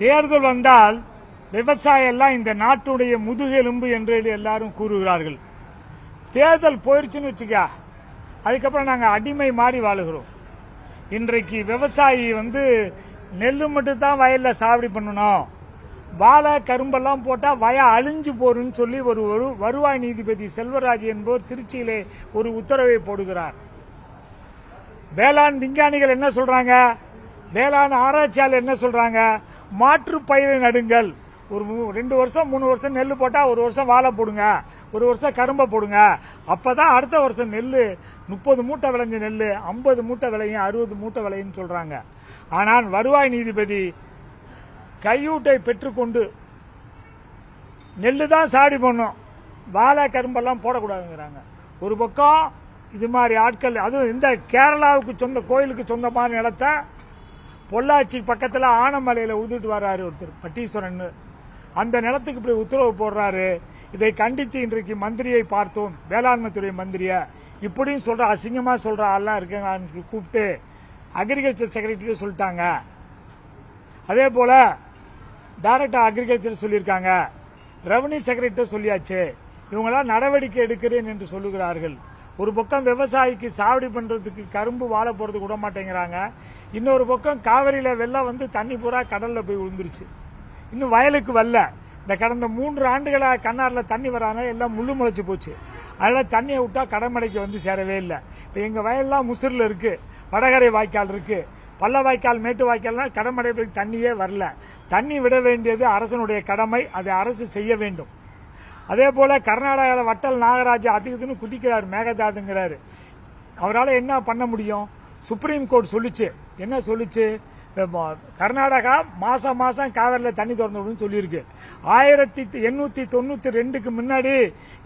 தேர்தல் வந்தால் விவசாயெல்லாம் இந்த நாட்டுடைய முதுகெலும்பு என்று எல்லாரும் கூறுகிறார்கள். தேர்தல் போயிடுச்சுன்னு வச்சுக்க அதுக்கப்புறம் நாங்கள் அடிமை மாறி வாழுகிறோம். இன்றைக்கு விவசாயி வந்து நெல் மட்டும் தான் வயலில் சாவடி பண்ணணும். வாழை கரும்பெல்லாம் போட்டால் வய அழிஞ்சு போருன்னு சொல்லி ஒரு ஒரு வருவாய் நீதிபதி செல்வராஜ் என்பவர் திருச்சியிலே ஒரு உத்தரவை போடுகிறார். வேளாண் விஞ்ஞானிகள் என்ன சொல்கிறாங்க வேளாண் ஆராய்ச்சியாளர் என்ன சொல்கிறாங்க மாற்று பயிரை நடுங்கள். ஒரு ரெண்டு வருஷம் மூணு வருஷம் நெல் போட்டால் ஒரு வருஷம் வாழை போடுங்க. ஒரு வருஷம் கரும்பை போடுங்க. அப்பதான் அடுத்த வருஷம் நெல் முப்பது மூட்டை விளைஞ்ச நெல் ஐம்பது மூட்டை விளையும் அறுபது மூட்டை விளையும் சொல்கிறாங்க ஆனால் வருவாய் நீதிபதி கையூட்டை பெற்றுக்கொண்டு நெல் தான் சாடி பண்ணும் வாழை கரும்பெல்லாம் போடக்கூடாதுங்கிறாங்க. ஒரு பக்கம் இது மாதிரி ஆட்கள் அதுவும் இந்த கேரளாவுக்கு சொந்த கோயிலுக்கு சொந்தமான இடத்த பொள்ளாச்சி பக்கத்தில் ஆனமலையில் உழுதுட்டு வர்றாரு ஒருத்தர் பட்டீஸ்வரன். அந்த நிலத்துக்கு இப்படி உத்தரவு போடுறாரு. இதை கண்டித்து இன்றைக்கு மந்திரியை பார்த்தோம். வேளாண்மை துறை மந்திரியை. இப்படியும் சொல்கிற அசிங்கமாக சொல்கிற ஆள்லாம் இருக்காங்க கூப்பிட்டு அக்ரிகல்ச்சர் செக்ரட்டரி சொல்லிட்டாங்க. அதே போல் டைரக்டாக அக்ரிகல்ச்சர் சொல்லியிருக்காங்க. ரெவன்யூ செக்ரட்டரி சொல்லியாச்சு. இவங்களாம் நடவடிக்கை எடுக்கிறேன் என்று சொல்லுகிறார்கள். ஒரு பக்கம் விவசாயிக்கு சாவடி பண்ணுறதுக்கு கரும்பு வாழ போகிறதுக்கு விட மாட்டேங்கிறாங்க. இன்னொரு பக்கம் காவிரியில் வெள்ளம் வந்து தண்ணி பூரா கடலில் போய் விழுந்துருச்சு. இன்னும் வயலுக்கு வரல. இந்த கடந்த மூன்று ஆண்டுகளாக கண்ணாரில் தண்ணி வராங்க எல்லாம் முள்ளு முளைச்சி போச்சு. அதனால் தண்ணியை விட்டால் கடமடைக்கு வந்து சேரவே இல்லை. இப்போ எங்கள் வயல்லாம் முசிறில் இருக்குது வடகரை வாய்க்கால் இருக்குது பள்ள வாய்க்கால் மேட்டு வாய்க்கால்னால் கடமடைக்கு தண்ணியே வரல. தண்ணி விட வேண்டியது அரசனுடைய கடமை. அதை அரசு செய்ய வேண்டும். அதே போல் கர்நாடகாவில் வட்டல் நாகராஜ் அதுக்குன்னு குதிக்கிறார் மேகதாதுங்கிறாரு. அவரால் என்ன பண்ண முடியும்? சுப்ரீம் கோர்ட் சொல்லுச்சு. என்ன சொல்லுச்சு? கர்நாடகா மாதம் மாதம் காவேரியில் தண்ணி திறந்து விடுன்னு சொல்லியிருக்கு. ஆயிரத்தி எண்ணூற்றி தொண்ணூற்றி ரெண்டுக்கு முன்னாடி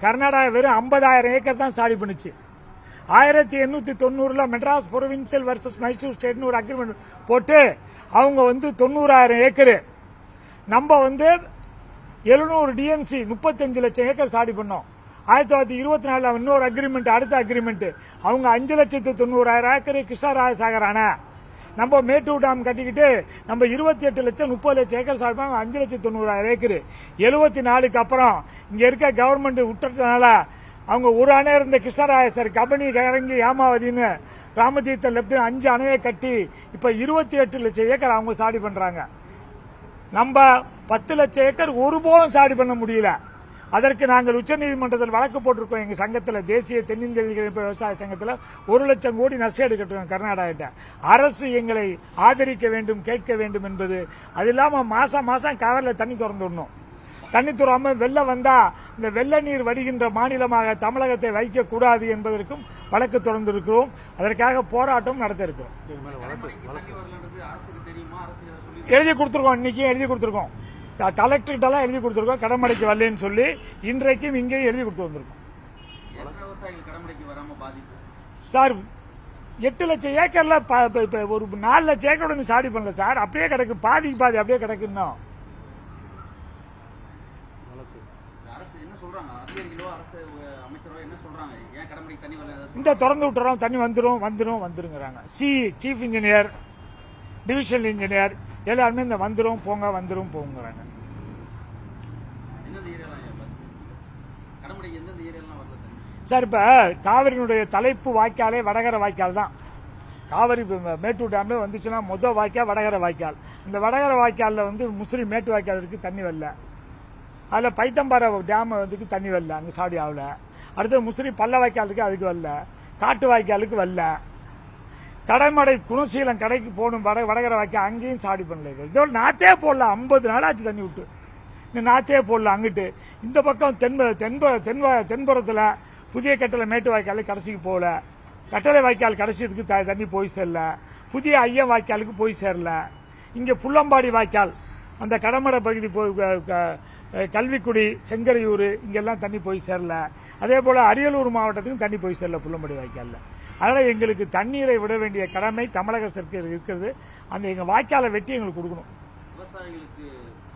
கர்நாடகா வெறும் ஐம்பதாயிரம் ஏக்கர் தான் சாடி பண்ணுச்சு. ஆயிரத்தி எண்ணூற்றி தொண்ணூறில் மெட்ராஸ் ப்ரொவின்சியல் வர்சஸ் மைசூர் ஸ்டேட்னு ஒரு அக்ரிமெண்ட் போட்டு அவங்க வந்து தொண்ணூறாயிரம் ஏக்கரு. நம்ம வந்து எழுநூறு டிஎம்சி முப்பத்தஞ்சு லட்சம் ஏக்கர் சாடி பண்ணோம். ஆயிரத்தி தொள்ளாயிரத்தி இருபத்தி நாலில் இன்னொரு அக்ரிமெண்ட் அடுத்த அக்ரிமெண்ட் அவங்க அஞ்சு லட்சத்து தொண்ணூறாயிரம் ஏக்கர் கிருஷ்ணராஜசாகர் அணை நம்ம மேட்டூர் டேம் கட்டிக்கிட்டு நம்ம இருபத்தி எட்டு லட்சம் முப்பது லட்சம் ஏக்கர் சாடிப்பாங்க அஞ்சு லட்சத்து தொண்ணூறாயிரம் ஏக்கர். எழுபத்தி நாலுக்கு அப்புறம் இங்கே இருக்க கவர்மெண்ட் விட்டுறதுனால அவங்க ஒரு அணை இருந்த கிருஷ்ணராயசர் கபனி இறங்கி ஏமாவதின்னு ராமதீர்த்த லெப்ட் அஞ்சு அணையை கட்டி இப்போ இருபத்தி எட்டு லட்சம் ஏக்கர் அவங்க சாடி பண்ணுறாங்க நம்ம பத்து லட்சம் ஏக்கர் ஒருபோதும் சாடி பண்ண முடியல. அதற்கு நாங்கள் உச்சநீதிமன்றத்தில் வழக்கு போட்டிருக்கோம். எங்கள் சங்கத்தில் தேசிய தென்னிந்திய விவசாய சங்கத்தில் ஒரு லட்சம் கோடி நஷ்டம் எடுக்கட்டும் கர்நாடகிட்ட. அரசு எங்களை ஆதரிக்க வேண்டும் கேட்க வேண்டும் என்பது அது இல்லாமல் மாதம் மாதம் கவரில் தண்ணி திறந்து விடணும். தண்ணி துறாமல் வெள்ளம் வந்தால் இந்த வெள்ள நீர் வடிகின்ற மாநிலமாக தமிழகத்தை வைக்கக்கூடாது என்பதற்கும் வழக்கு தொடர்ந்திருக்கிறோம். அதற்காக போராட்டம் நடத்த இருக்கிறோம் எழுதி கொடுத்துருக்கோம் இன்னைக்கும் எழுதி கொடுத்துருக்கோம். கலெக்டர்கிட்டலாம் எழுதி கொடுத்துருக்கோம் கடமடைக்கு வரலன்னு சொல்லி இன்றைக்கும் இங்கேயும் எழுதி கொடுத்து வந்திருக்கோம். சார் எட்டு லட்சம் ஏக்கர்ல ஒரு நாலு லட்சம் ஏக்கரோட நீ சாடி பண்ணல சார். அப்படியே கிடக்கு பாதிக்கு பாதி அப்படியே கிடக்கு இன்னும். இந்த திறந்து விட்டுறோம் தண்ணி வந்துரும் வந்துடும் வந்துருங்கிறாங்க. C chief engineer divisional engineer எல்லாருமே இந்த வந்துரும் போங்க வந்துரும் போங்கிறாங்க. சார் இப்ப காவிரியினுடைய தலைப்பு வாய்க்காலே வடகர வாய்க்கால் தான். காவிரி மேட்டூர் டேம்ல வந்துச்சுன்னா மொத வாய்க்கால் வடகர வாய்க்கால். இந்த வடகர வாய்க்காலில் வந்து முஸ்லீம் மேட்டு வாய்க்கால் இருக்கு தண்ணி வரல. அதில் பைத்தம்பாறை டேம் வந்துக்கு தண்ணி வரல அங்கே சாடி ஆகல அடுத்து முஸ்லீம் பள்ள வாய்க்கால் இருக்கு அதுக்கு வரல. காட்டு வாய்க்காலுக்கு வரல. கடைமடை குணசீலம் கடைக்கு போகணும் வட வடகரை வாய்க்கால் அங்கேயும் சாடி பண்ணல இதோட நாத்தே போடல ஐம்பது நாளாச்சு தண்ணி விட்டு. இன்னும் நாத்தே போடல அங்கிட்டு. இந்த பக்கம் தென்ப தென்ப தென்ப தென்புறத்தில் புதிய கட்டளை மேட்டு வாய்க்கால் கடைசிக்கு போகல. கட்டளை வாய்க்கால் கடைசிக்கு த- தண்ணி போய் சேரல. புதிய ஐயம் வாய்க்காலுக்கு போய் சேரல. இங்கே புள்ளம்பாடி வாய்க்கால் அந்த கடமடை பகுதி போய் க- கல்விக்குடி செங்கரையூர் இங்கெல்லாம் தண்ணி போய் சேரல. அதே போல் அரியலூர் மாவட்டத்துக்கும் தண்ணி போய் சேரல புள்ளம்பாடி வாய்க்காலில். அதனால் எங்களுக்கு தண்ணீரை விட வேண்டிய கடமை தமிழக அரசுக்கு இருக்கிறது. அந்த எங்கள் வாய்க்காலை வெட்டி எங்களுக்கு கொடுக்கணும். விவசாயிகளுக்கு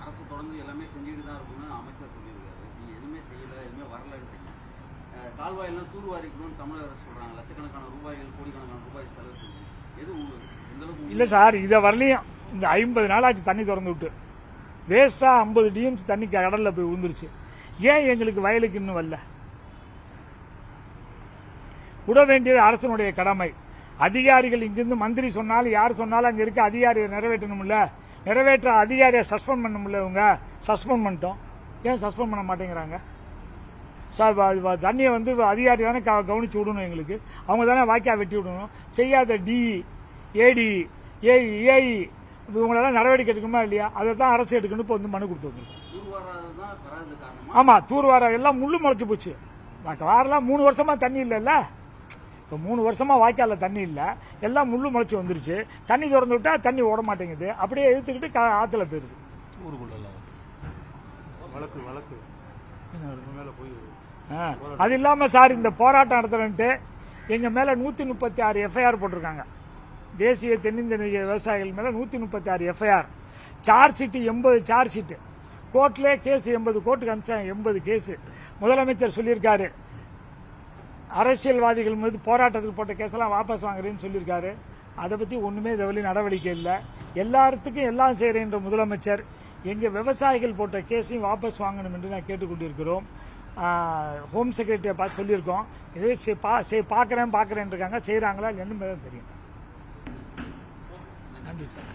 அரசு தொடர்ந்து எல்லாமே செஞ்சுட்டு தான் இருக்கும்னு அமைச்சர் சொல்லியிருக்காரு. நீங்க எதுவுமே செய்யல எதுவுமே வரலன்றீங்க. கால்வாயெல்லாம் தூர்வாரிக்கணும்னு தமிழக அரசு சொல்றாங்க. லட்சக்கணக்கான ரூபாய்கள் கோடிக்கணக்கான ரூபாய் செலவு செஞ்சு. எது உங்களுக்கு? இல்லை சார் இதை வரலையும். இந்த ஐம்பது நாளாச்சு தண்ணி திறந்து விட்டு. வேஸ்ட்டாக ஐம்பது டிஎம்சி தண்ணி கடலில் போய் விழுந்துருச்சு. ஏன் எங்களுக்கு வயலுக்கு இன்னும் வரல? விட வேண்டியது அரசனுடைய கடமை. அதிகாரிகள் இங்கிருந்து மந்திரி சொன்னாலும் யார் சொன்னாலும் அங்கே இருக்க அதிகாரியை நிறைவேற்றணும்ல? நிறைவேற்ற அதிகாரியை சஸ்பெண்ட் பண்ணணும்ல இவங்க? சஸ்பெண்ட் பண்ணிட்டோம். ஏன் சஸ்பெண்ட் பண்ண மாட்டேங்கிறாங்க? சார் தண்ணியை வந்து அதிகாரி தானே க- கவனிச்சு விடணும் எங்களுக்கு. அவங்க தானே வாய்க்கா வெட்டி விடணும். செய்யாத டி ஏடி ஏஇ ஏஇ இவங்களெல்லாம் நடவடிக்கை எடுக்கணுமா இல்லையா? அதை தான் அரசு எடுக்கணும் இப்போ வந்து மனு கொடுத்து வந்திருக்கோம். தூர் வராது தான் வராது காரணமா? ஆமாம் தூர்வார எல்லாம் முள்ளு முளைச்சு போச்சு. வாரெல்லாம் மூணு வருஷமா தண்ணி இல்லைல்ல? இப்போ மூணு வருஷமா வாய்க்காலில் தண்ணி இல்லை. எல்லாம் முள்ளு முளைச்சு வந்துருச்சு. தண்ணி திறந்து விட்டா தண்ணி ஓட மாட்டேங்குது. அப்படியே இழுத்துக்கிட்டு கா ஆற்றுல போயிருது ஊருக்குள்ளெல்லாம் வழக்கு வழக்கு. அது இல்லாமல் சார் இந்த போராட்டம் நடத்துறேன்ட்டு எங்கள் மேலே நூற்றி முப்பத்தி ஆறு எஃப்ஐஆர் போட்டிருக்காங்க. தேசிய தென்னிந்திய விவசாயிகள் மேலே நூற்றி முப்பத்தி ஆறு எஃப்ஐஆர் சார்ஜ் ஷீட்டு எண்பது சார்ஜ் ஷீட்டு கோர்ட்லேயே கேஸ் எண்பது கோர்ட்டுக்கு அனுப்பிச்சாங்க எண்பது கேஸு முதலமைச்சர் சொல்லியிருக்காரு அரசியல்வாதிகள் மீது போராட்டத்துக்கு போட்ட கேஸெல்லாம் வாபஸ் வாங்குறேன்னு சொல்லியிருக்காரு. அதை பற்றி ஒன்றுமே இதுவரை நடவடிக்கை இல்லை. எல்லாத்துக்கும் எல்லாம் செய்கிறேன்ற முதலமைச்சர் எங்கள் விவசாயிகள் போட்ட கேஸையும் வாபஸ் வாங்கணும் என்று நான் கேட்டுக்கொண்டிருக்கிறோம். ஹோம் செக்ரட்டரியை பார்த்து சொல்லியிருக்கோம். இதே சரி பா செய் பார்க்குறேன் பார்க்குறேன் இருக்காங்க செய்கிறாங்களா என்னன்னு தான் தெரியும். நன்றி சார்.